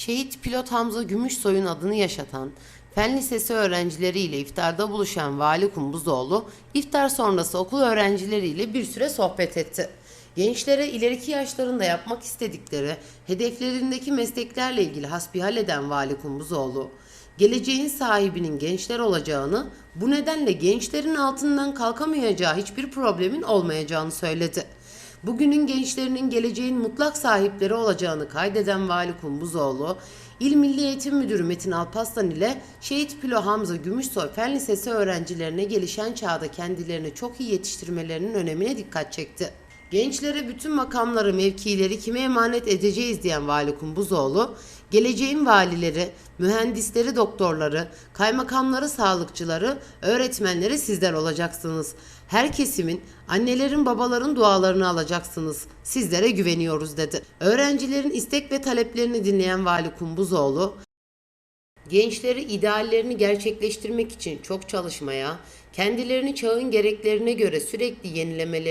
Şehit pilot Hamza Gümüşsoy'un adını yaşatan Fen Lisesi öğrencileriyle iftarda buluşan Vali Kumbuzoğlu, iftar sonrası okul öğrencileriyle bir süre sohbet etti. Gençlere ileriki yaşlarında yapmak istedikleri, hedeflerindeki mesleklerle ilgili hasbihal eden Vali Kumbuzoğlu, geleceğin sahibinin gençler olacağını, bu nedenle gençlerin altından kalkamayacağı hiçbir problemin olmayacağını söyledi. Bugünün gençlerinin geleceğin mutlak sahipleri olacağını kaydeden Vali Kumbuzoğlu, İl Milli Eğitim Müdürü Metin Alpaslan ile Şehit Pilo Hamza Gümüşsoy Fen Lisesi öğrencilerine gelişen çağda kendilerini çok iyi yetiştirmelerinin önemine dikkat çekti. Gençlere bütün makamları, mevkileri kime emanet edeceğiz diyen Vali Kumbuzoğlu, geleceğin valileri, mühendisleri, doktorları, kaymakamları, sağlıkçıları, öğretmenleri sizler olacaksınız. Her kesimin, annelerin, babaların dualarını alacaksınız. Sizlere güveniyoruz dedi. Öğrencilerin istek ve taleplerini dinleyen Vali Kumbuzoğlu, Gençleri ideallerini gerçekleştirmek için çok çalışmaya, kendilerini çağın gereklerine göre sürekli yenilemelerini